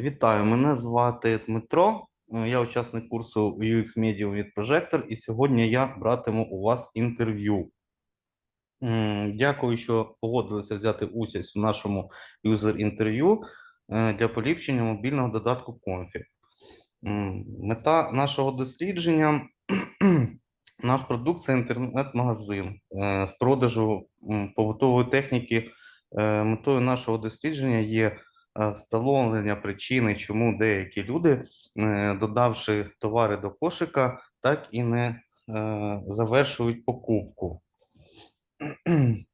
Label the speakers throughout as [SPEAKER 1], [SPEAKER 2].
[SPEAKER 1] Вітаю, мене звати Дмитро. Е, Я учасник курсу UX Media від Projector, і сьогодні я братиму у вас інтерв'ю. Дякую, що погодилися взяти участь в нашому юзер-інтерв'ю е, для поліпшення мобільного додатку Comfy. Мета нашого дослідження наш продукт це інтернет-магазин е, з продажу побутової техніки. Метою нашого дослідження є встановлення причини, чому деякі люди, е, додавши товари до кошика, так і не е, завершують покупку.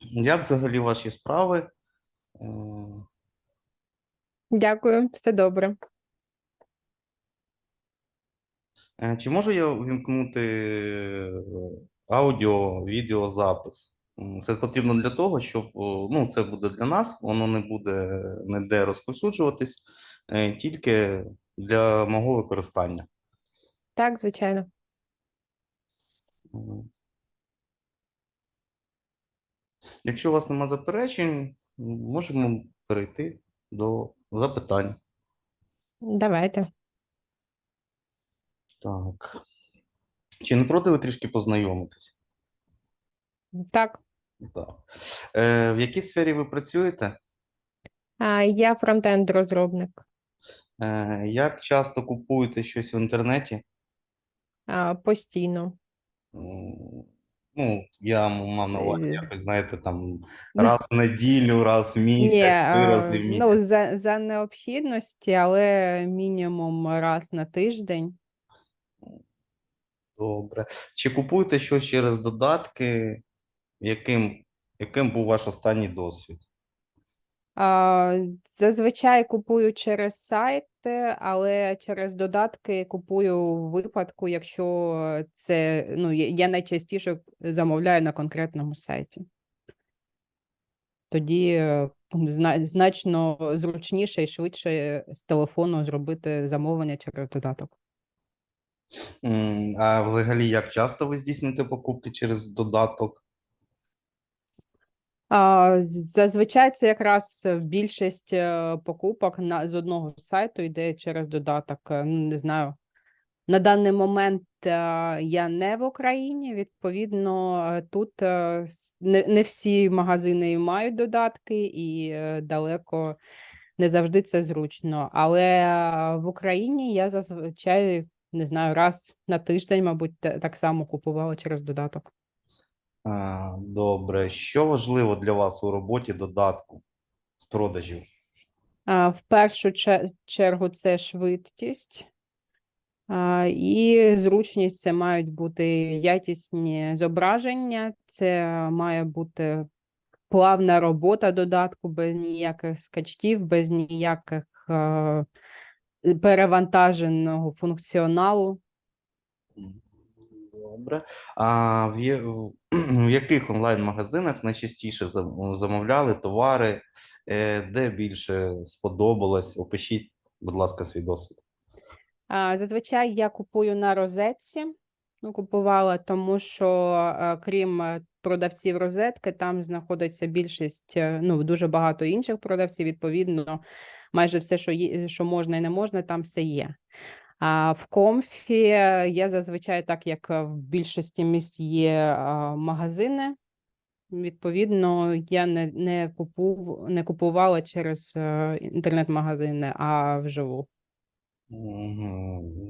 [SPEAKER 1] Як взагалі ваші справи? Е,
[SPEAKER 2] Дякую, все добре.
[SPEAKER 1] Е, Чи можу я увімкнути е, аудіо, відеозапис? Це потрібно для того, щоб ну, це буде для нас, воно не буде ніде розповсюджуватись, е, тільки для мого використання.
[SPEAKER 2] Так, звичайно.
[SPEAKER 1] Якщо у вас нема заперечень, можемо перейти до запитань.
[SPEAKER 2] Давайте.
[SPEAKER 1] Так. Чи не проти ви трішки познайомитись?
[SPEAKER 2] Так,
[SPEAKER 1] Е, в якій сфері ви працюєте?
[SPEAKER 2] а, я фронтенд розробник.
[SPEAKER 1] Е, Як часто купуєте щось в інтернеті?
[SPEAKER 2] А, постійно.
[SPEAKER 1] М, Ну, я мав на увазі
[SPEAKER 2] Е.
[SPEAKER 1] якось, знаєте, там раз в неділю, раз в
[SPEAKER 2] Ні,
[SPEAKER 1] місяць, три
[SPEAKER 2] а,
[SPEAKER 1] рази в
[SPEAKER 2] ну,
[SPEAKER 1] місяць.
[SPEAKER 2] за, за необхідності, але мінімум раз на тиждень.
[SPEAKER 1] Добре. Чи купуєте щось через додатки? Яким, яким був ваш останній досвід?
[SPEAKER 2] А, зазвичай купую через сайти, але через додатки купую в випадку, якщо це, ну, я я найчастіше замовляю на конкретному сайті. Тоді е, значно зручніше і швидше з телефону зробити замовлення через додаток.
[SPEAKER 1] А взагалі, як часто ви здійснюєте покупки через додаток?
[SPEAKER 2] Зазвичай це якраз е, більшість е, покупок на, з одного сайту йде через додаток. Е, Ну, не знаю. На даний момент я не в Україні. Відповідно, тут не, не всі магазини мають додатки, і далеко не завжди це зручно. Але в Україні я зазвичай не знаю, раз на тиждень, мабуть, та- так само купувала через додаток.
[SPEAKER 1] Добре. Що важливо для вас у роботі додатку з продажів?
[SPEAKER 2] В першу чергу це швидкість. І зручність це мають бути якісні зображення, це має бути плавна робота додатку без ніяких скачків, без ніяких перевантаженого функціоналу.
[SPEAKER 1] Добре. А в, в яких онлайн-магазинах найчастіше замовляли товари? Е, Де більше сподобалось? Опишіть, будь ласка, свій досвід.
[SPEAKER 2] Зазвичай я купую на розетці. Ну, купувала, тому що е, крім е, продавців розетки, там знаходиться більшість, ну, дуже багато інших продавців. Відповідно, майже все, що є, що можна і не можна, там все є. А в комфі я зазвичай, так як е, в більшості місць є магазини. Відповідно, я не, не, купув, не купувала через е, інтернет-магазини, а вживу.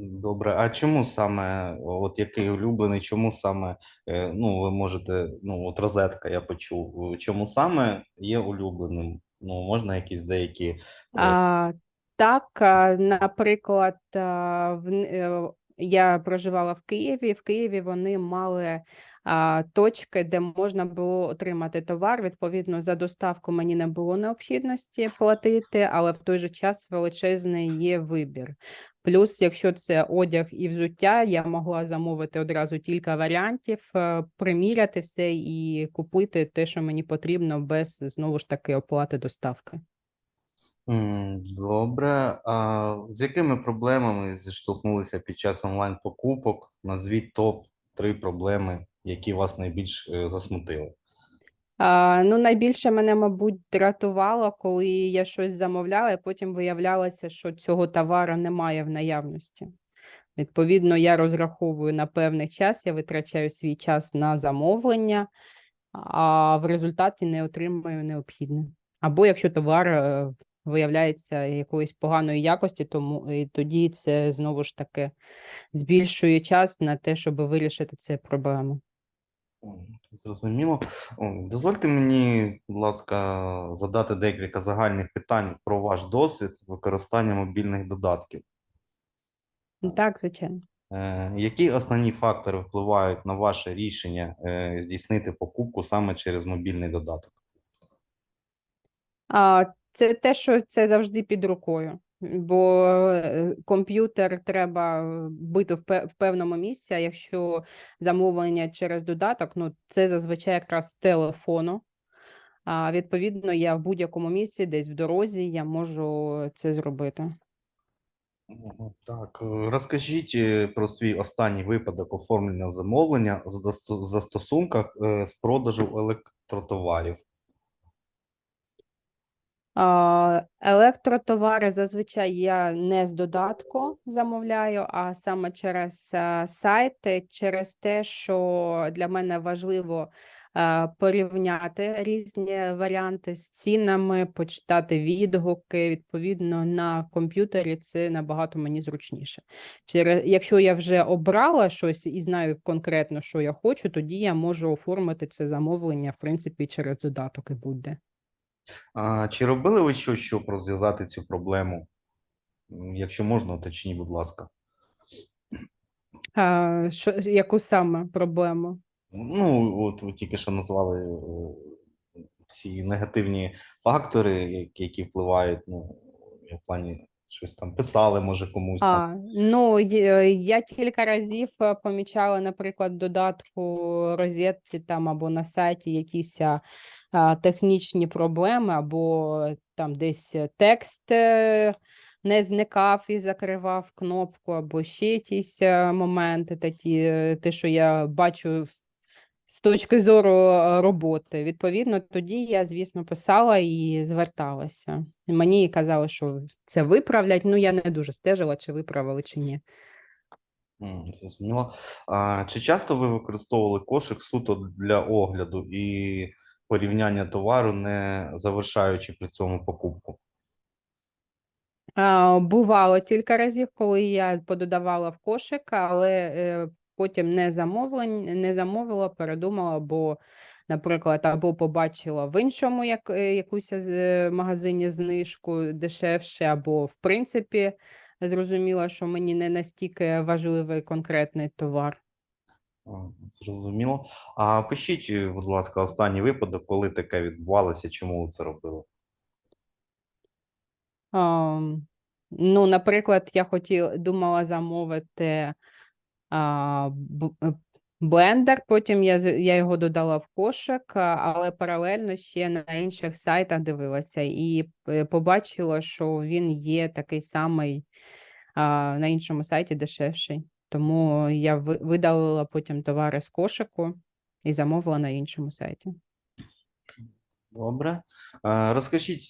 [SPEAKER 1] Добре. А чому саме, от який улюблений, чому саме, е, ну, ви можете, ну, от розетка я почув, чому саме є улюбленим? Ну, можна якісь деякі
[SPEAKER 2] А, так, наприклад, в, е, я проживала в Києві. В Києві вони мали точки, де можна було отримати товар. Відповідно, за доставку мені не було необхідності платити, але в той же час величезний є вибір. Плюс, якщо це одяг і взуття, я могла замовити одразу кілька варіантів, е, приміряти все і купити те, що мені потрібно, без знову ж таки оплати доставки.
[SPEAKER 1] Добре. А з якими проблемами зіштовхнулися під час онлайн-покупок? Назвіть топ-3 проблеми, які вас найбільш е, засмутили.
[SPEAKER 2] А, ну, найбільше мене, мабуть, дратувало, коли я щось замовляла, і потім виявлялося, що цього товару немає в наявності. Відповідно, я розраховую на певний час, я витрачаю свій час на замовлення, а в результаті не отримую необхідне. Або якщо товар е, виявляється якоїсь поганої якості, тому і тоді це знову ж таки збільшує час на те, щоб вирішити цю проблему.
[SPEAKER 1] Зрозуміло. Дозвольте мені, будь ласка, задати декілька загальних питань про ваш досвід використання мобільних додатків.
[SPEAKER 2] Ну, Так, звичайно.
[SPEAKER 1] Е, Які основні фактори впливають на ваше рішення е, здійснити покупку саме через мобільний додаток?
[SPEAKER 2] Це те, що це завжди під рукою, бо е, комп'ютер треба е, бити в певному місці, а якщо замовлення через додаток, ну це зазвичай якраз з телефону. А відповідно, я в будь-якому місці, десь в дорозі, я можу це зробити.
[SPEAKER 1] Так, е, розкажіть про свій останній випадок оформлення замовлення в застосунках з продажу електротоварів.
[SPEAKER 2] Електротовари зазвичай я не з додатку замовляю, а саме через сайти, через те, що для мене важливо порівняти різні варіанти з цінами, почитати відгуки. Відповідно, на комп'ютері це набагато мені зручніше. Через, якщо я вже обрала щось і знаю конкретно, що я хочу, тоді я можу оформити це замовлення, в принципі, через додаток і будь-де.
[SPEAKER 1] А, Чи робили ви щось, щоб розв'язати цю проблему? Якщо можна, уточніть, будь ласка.
[SPEAKER 2] А, що, яку саме проблему?
[SPEAKER 1] Ну, от ви тільки що назвали е, ці негативні фактори, які, які впливають, ну, в плані щось там писали, може комусь там.
[SPEAKER 2] Ну, я кілька разів е, помічала, наприклад, додатку розетці там або на сайті якісь а, а, технічні проблеми, або там десь е, текст е, не зникав і закривав кнопку, або ще якісь е, моменти такі, е, те, що я бачу з точки зору е, роботи. Відповідно, тоді я, звісно, писала і зверталася. Мені казали, що це виправлять. Ну, я не дуже стежила, чи виправили, чи ні.
[SPEAKER 1] Зрозуміло. А, чи часто ви використовували кошик суто для огляду і порівняння товару, не завершаючи при цьому покупку?
[SPEAKER 2] Бувало кілька разів, коли я пододавала в кошик, але е, потім не замовлень, не замовила, передумала, бо, наприклад, або побачила в іншому як, е, якусь е, магазині знижку дешевше, або в принципі зрозуміла, що мені не настільки важливий конкретний товар.
[SPEAKER 1] Зрозуміло. А пишіть, е, будь ласка, останній випадок, коли таке відбувалося, чому ви це робили?
[SPEAKER 2] Ну, наприклад, я хотіла, думала замовити е, блендер, потім я, я його додала в кошик, але паралельно ще на інших сайтах дивилася і е, побачила, що він є такий самий а, на іншому сайті дешевший. Тому я видалила потім товари з кошику і замовила на іншому сайті.
[SPEAKER 1] Добре. Розкажіть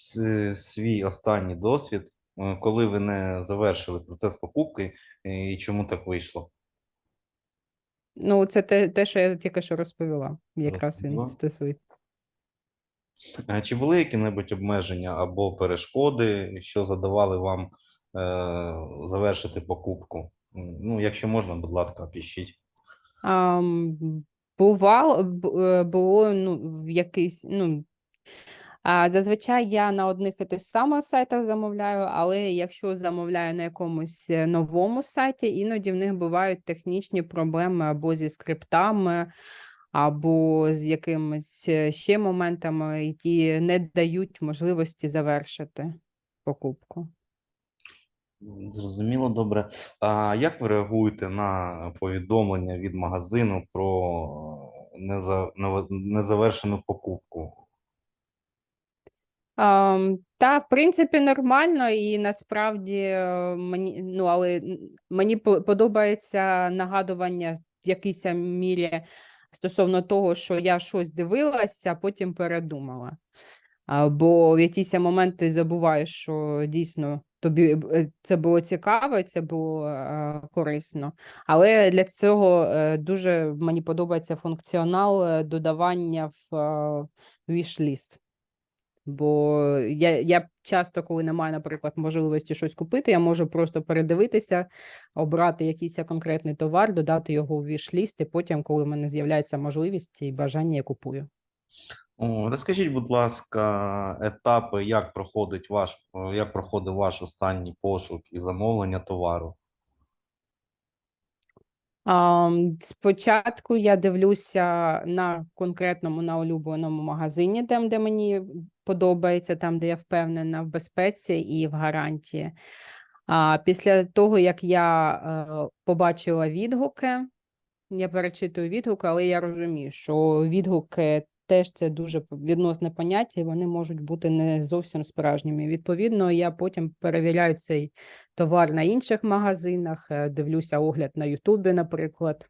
[SPEAKER 1] свій останній досвід, е, коли ви не завершили процес покупки і чому так вийшло?
[SPEAKER 2] Ну, це те, те, що я тільки що розповіла. Якраз він
[SPEAKER 1] Зрозуміло.
[SPEAKER 2] стосується.
[SPEAKER 1] Е, Чи були які-небудь обмеження або перешкоди, що задавали вам е, завершити покупку? М, Ну, якщо можна, будь ласка, пишіть.
[SPEAKER 2] Ам, бувало, б- е, було ну, в якийсь, ну, зазвичай я на одних і тих самих сайтах замовляю, але якщо замовляю на якомусь е, новому сайті, іноді в них бувають технічні проблеми або зі скриптами, або з якимись е, ще моментами, які не дають можливості завершити покупку.
[SPEAKER 1] Зрозуміло, добре. А як ви реагуєте на повідомлення від магазину про неза- незавершену покупку?
[SPEAKER 2] Та, в принципі, нормально, і насправді е, мені, ну, але мені подобається нагадування в якійсь мірі стосовно того, що я щось дивилася, а потім передумала. Бо в якийсь момент ти забуваєш, що дійсно тобі е, це було цікаво, це було е, корисно. Але для цього дуже мені подобається функціонал додавання в віш-ліст. Бо я, я часто, коли немає, наприклад, можливості щось купити, я можу просто передивитися, обрати якийсь конкретний товар, додати його в віш-ліст, і потім, коли в мене з'являється можливість і бажання, я купую.
[SPEAKER 1] О, Розкажіть, будь ласка, етапи, як проходить ваш, як проходив ваш останній пошук і замовлення товару?
[SPEAKER 2] Спочатку я дивлюся на конкретному, на улюбленому магазині, там, де мені подобається, там, де я впевнена в безпеці і в гарантії. А після того, як я е, побачила відгуки, я перечитую відгуки, але я розумію, що відгуки теж це дуже відносне поняття, і вони можуть бути не зовсім справжніми. Відповідно, я потім перевіряю цей товар на інших магазинах, е, дивлюся огляд на Ютубі, наприклад,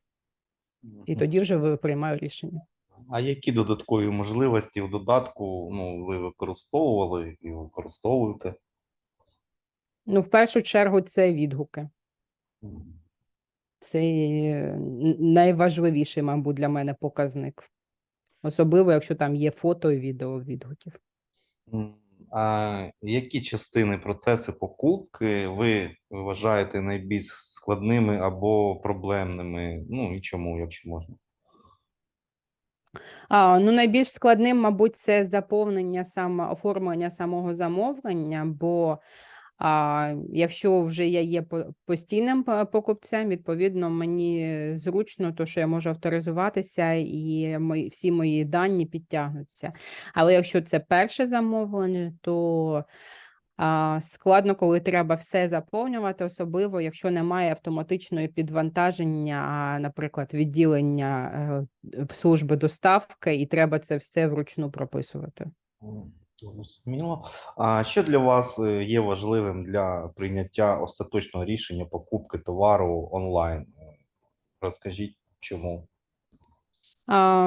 [SPEAKER 2] і тоді вже приймаю рішення.
[SPEAKER 1] А які додаткові можливості в додатку ну, ви використовували і використовуєте?
[SPEAKER 2] Ну, в першу чергу, це відгуки. Це е, найважливіший, мабуть, для мене показник. Особливо, якщо там є фото і відео відгуків.
[SPEAKER 1] А які частини процесу покупки ви вважаєте найбільш складними або проблемними? Ну і чому, якщо можна?
[SPEAKER 2] А, ну, найбільш складним, мабуть, це заповнення саме оформлення самого замовлення, бо а, якщо вже я є по- постійним покупцем, відповідно, мені зручно, то що я можу авторизуватися і мої, всі мої дані підтягнуться. Але якщо це перше замовлення, то складно, коли треба все заповнювати, особливо якщо немає автоматичної підвантаження, наприклад, відділення е, служби доставки, і треба це все вручну прописувати.
[SPEAKER 1] Зрозуміло. А що для вас е, є важливим для прийняття остаточного рішення покупки товару онлайн? Розкажіть, чому?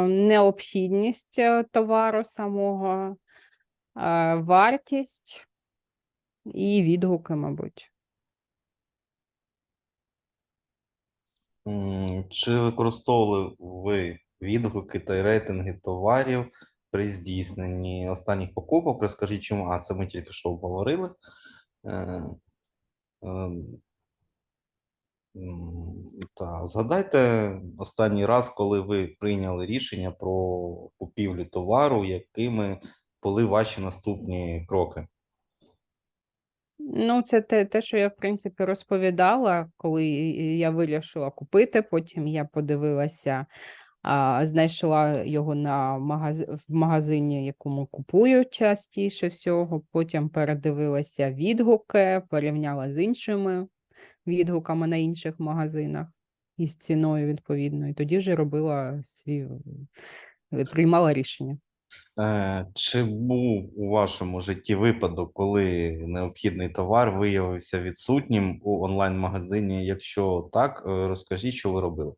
[SPEAKER 2] Необхідність е, товару самого, вартість і відгуки, мабуть.
[SPEAKER 1] Чи використовували ви відгуки та рейтинги товарів при здійсненні останніх покупок? Розкажіть, чому? А це ми тільки що обговорили. Е, ем, Та згадайте останній раз, коли ви прийняли рішення про купівлю товару, якими були ваші наступні кроки?
[SPEAKER 2] Ну, це те, те, що я, в принципі, розповідала, коли я вирішила купити. Потім я подивилася, а, знайшла його на магаз... в магазині, якому купую частіше всього. Потім передивилася відгуки, порівняла з іншими відгуками на інших магазинах і з ціною відповідно. І тоді вже робила свій е, приймала рішення.
[SPEAKER 1] Е, Чи був у вашому житті випадок, коли необхідний товар виявився відсутнім у онлайн-магазині? Якщо так, е, розкажіть, що ви робили.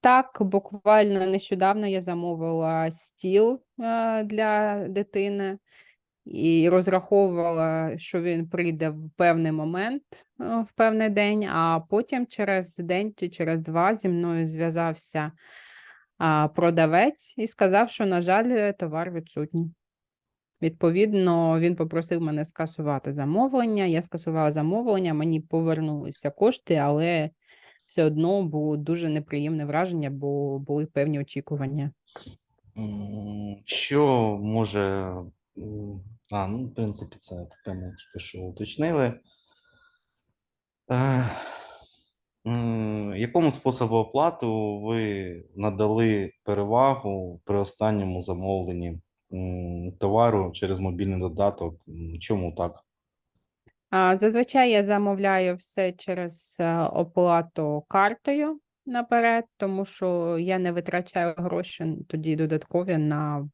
[SPEAKER 2] Так, буквально нещодавно я замовила стіл для дитини і розраховувала, що він прийде в певний момент, в певний день, а потім через день чи через два зі мною зв'язався продавець і сказав, що, на жаль, товар відсутній. Відповідно, він попросив мене скасувати замовлення. Я скасувала замовлення, мені повернулися кошти, але все одно було дуже неприємне враження, бо були певні очікування.
[SPEAKER 1] Що може. А, ну, в принципі, це таке ми тільки що уточнили. Е, Якому способу оплати ви надали перевагу при останньому замовленні товару через мобільний додаток? Чому так?
[SPEAKER 2] Зазвичай я замовляю все через е, оплату картою наперед, тому що я не витрачаю гроші тоді додаткові на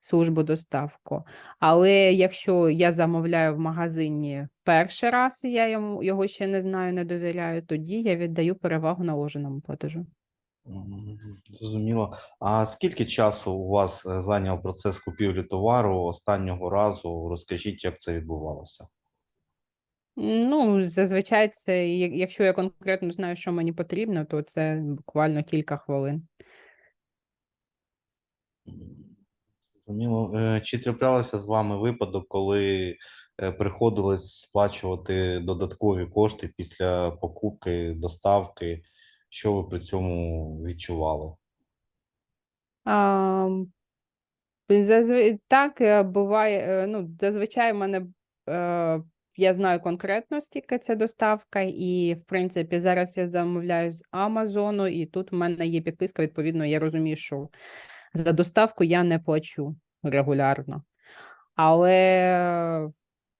[SPEAKER 2] службу доставку. Але якщо я замовляю в магазині перший раз, я йому його ще не знаю, не довіряю, тоді я віддаю перевагу наложеному платежу.
[SPEAKER 1] Зрозуміло. А скільки часу у вас е, зайняв процес купівлі товару останнього разу? Розкажіть, як це відбувалося?
[SPEAKER 2] Ну, зазвичай це, я- якщо я конкретно знаю, що мені потрібно, то це буквально кілька хвилин.
[SPEAKER 1] Зрозуміло. Е, Чи траплялося з вами випадок, коли е, приходилось сплачувати додаткові кошти після покупки, доставки? Що ви при цьому відчували?
[SPEAKER 2] А, зазв... Так, е, буває, е, ну, зазвичай в мене е, я знаю конкретно, скільки це доставка, і в принципі зараз я замовляю з Амазону, і тут в мене є підписка. Відповідно, я розумію, що за доставку я не плачу регулярно. Але,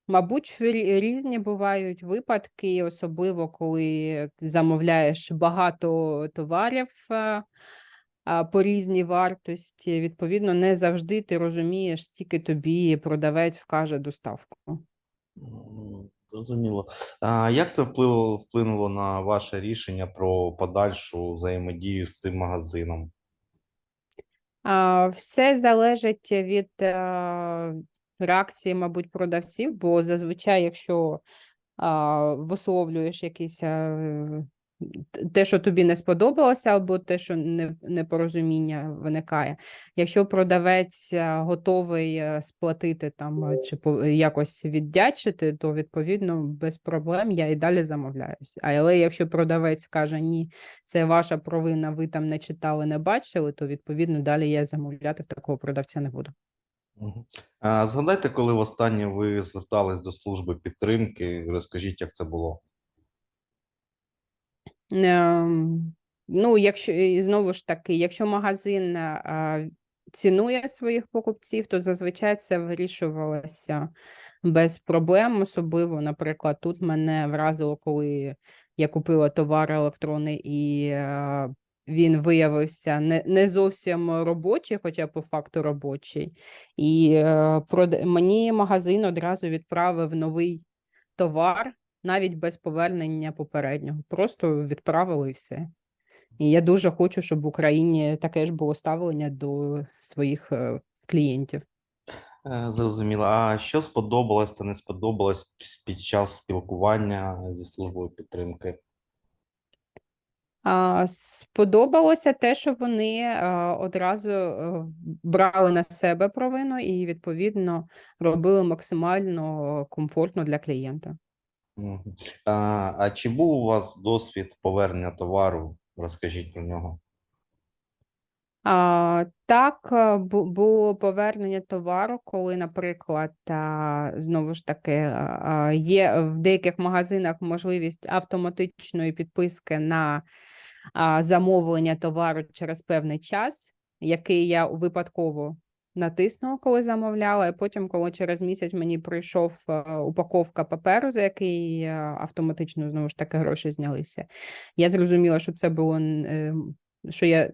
[SPEAKER 2] мабуть, різні бувають випадки, особливо коли замовляєш багато товарів е, по різній вартості. Відповідно, не завжди ти розумієш, скільки тобі продавець вкаже доставку.
[SPEAKER 1] М, Зрозуміло. А як це вплинуло, вплинуло на ваше рішення про подальшу взаємодію з цим магазином?
[SPEAKER 2] Все залежить від е, реакції, мабуть, продавців, бо зазвичай, якщо висловлюєш якісь е, те, що тобі не сподобалося, або те, що не, непорозуміння виникає. Якщо продавець е, готовий е, сплатити там е, чи якось віддячити, то відповідно без проблем я і далі замовляюсь. Але якщо продавець каже ні, це ваша провина, ви там не читали, не бачили, то відповідно далі я замовляти в такого продавця не буду.
[SPEAKER 1] А згадайте, коли востаннє ви звертались до служби підтримки, розкажіть, як це було.
[SPEAKER 2] Ем, Ну, якщо і знову ж таки, якщо магазин цінує своїх покупців, то зазвичай це вирішувалося без проблем. Особливо, наприклад, тут мене вразило, коли я купила товар електронний і е, він виявився не, не зовсім робочий, хоча по факту робочий. І е, прод- мені магазин одразу відправив новий товар навіть без повернення попереднього. Просто відправили і все. І я дуже хочу, щоб в Україні таке ж було ставлення до своїх е, клієнтів.
[SPEAKER 1] Е, Зрозуміло. А що сподобалось та не сподобалось під час спілкування зі службою підтримки?
[SPEAKER 2] Сподобалося те, що вони а, одразу е, брали на себе провину і, відповідно, робили максимально комфортно для клієнта.
[SPEAKER 1] А, а чи був у вас досвід повернення товару? Розкажіть про нього.
[SPEAKER 2] А, так, е, було повернення товару, коли, наприклад, знову ж таки, а, а, є в деяких магазинах можливість автоматичної підписки на замовлення товару через певний час, який я випадково натиснула, коли замовляла, і потім, коли через місяць мені прийшов е, упаковка паперу, за який е, автоматично знову ж таки гроші знялися. Я зрозуміла, що це було е, що я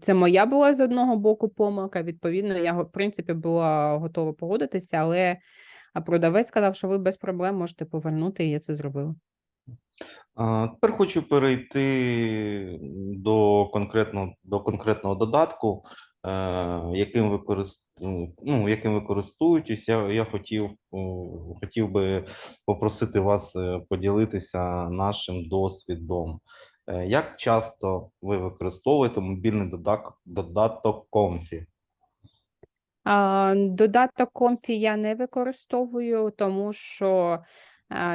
[SPEAKER 2] це моя була з одного боку помилка. Відповідно, я в принципі була готова погодитися, але продавець сказав, що ви без проблем можете повернути, і я це зробила.
[SPEAKER 1] Тепер хочу перейти до конкретного, до конкретного додатку, яким ви корис- ну, яким ви користуєтесь. Я, я хотів, хотів би попросити вас е, поділитися нашим досвідом. Е, Як часто ви використовуєте мобільний додаток, додаток Comfy?
[SPEAKER 2] Додаток Comfy я не використовую, тому що,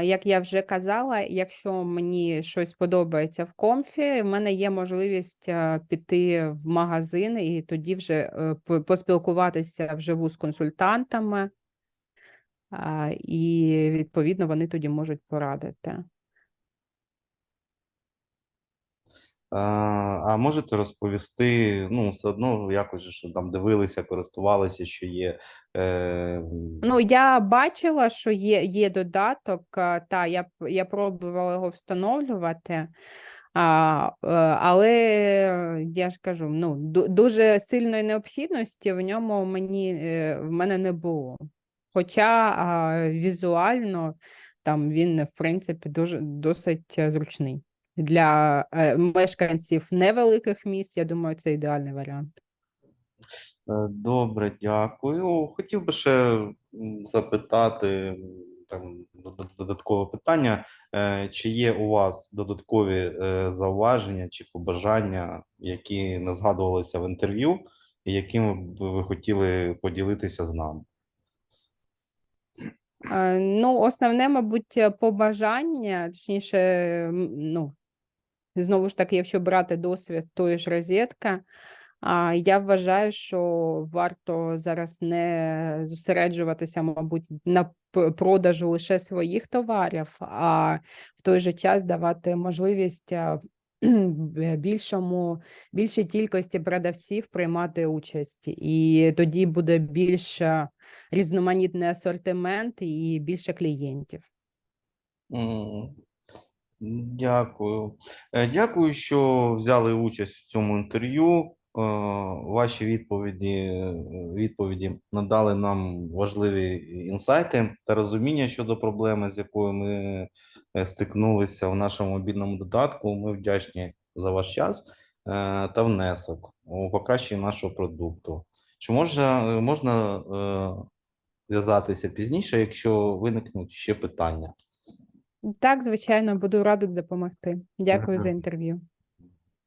[SPEAKER 2] як я вже казала, якщо мені щось подобається в комфі, в мене є можливість піти в магазин і тоді вже е, поспілкуватися вживу з консультантами, і відповідно вони тоді можуть порадити.
[SPEAKER 1] А, а можете розповісти, ну, все одно якось що там дивилися, користувалися, що є. Е,
[SPEAKER 2] Ну, я бачила, що є, є додаток, а, та я, я пробувала його встановлювати, а, е, але е, я ж кажу, ну, дуже сильної необхідності в ньому мені, е, в мене не було. Хоча візуально там він, в принципі, дуже, досить е, зручний. Для е, мешканців невеликих міст, я думаю, це ідеальний варіант.
[SPEAKER 1] Е, Добре, дякую. Хотів би ще запитати там додаткове питання. Е, Чи є у вас додаткові зауваження чи побажання, які не згадувалися в інтерв'ю, і якими б ви хотіли поділитися з нами?
[SPEAKER 2] Ну, основне, мабуть, побажання, точніше, ну, знову ж таки, якщо брати досвід тої ж розетки, я вважаю, що варто зараз не зосереджуватися, мабуть, на продажу лише своїх товарів, а в той же час давати можливість більшому, більшій кількості продавців приймати участь. І тоді буде більш різноманітний асортимент і більше клієнтів.
[SPEAKER 1] Дякую. Е, Дякую, що взяли участь в цьому інтерв'ю. Е, Ваші відповіді, е, відповіді надали нам важливі інсайти та розуміння щодо проблеми, з якою ми стикнулися в нашому мобільному додатку. Ми вдячні за ваш час та внесок у покращення нашого продукту. Чи можна, можна зв'язатися пізніше, якщо виникнуть ще питання?
[SPEAKER 2] Так, звичайно, буду рада допомогти. Дякую за інтерв'ю.